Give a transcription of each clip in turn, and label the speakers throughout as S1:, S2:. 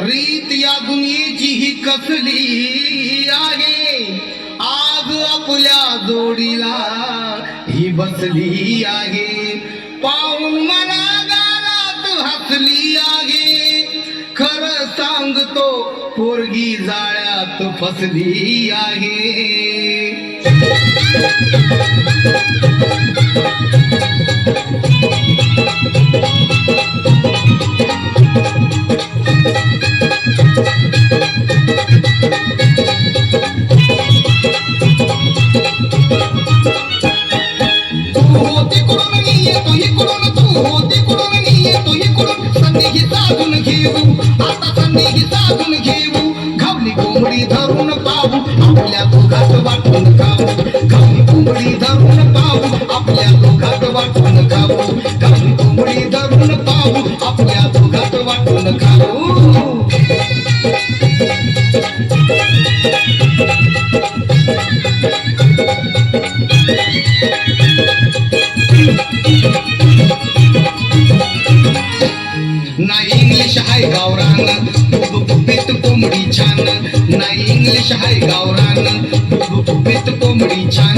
S1: रीत या दुनियेची ही कसली आहे? आज आपल्या जोडीला ही बसली आहे. पाहून मना गालात हसली आहे. खर सांगतो पोरगी जाळ्यात फसली आहे. आपल्या वाटून खाऊ घावली कोंबडी पाहू आपल्या दोघात वाटून खाऊ कोंबडी पाहू आपल्या दोघात वाटून खाऊ नाही इंग्लिश आहे गावरान. गुपित कोंबडी छान. नाही इंग्लिश आहे गावरान. छान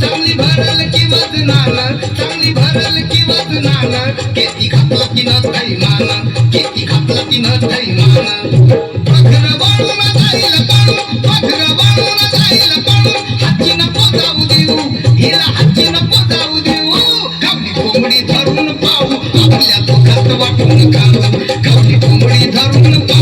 S1: चांगली भरल की वजनान चांगली भरल की वजनान किती घातला की न थैमान किती घातला की न थैमान बघर बाळून जाईल पाडू बघर बाळून जाईल पाडू हाती नको जाऊ देऊ. हिला हाती नको जाऊ देऊ. गावली कोंबडी धरून पाहू. आपल्या दुःखात वाटून खाऊ. गावली कोंबडी धरून पाहू.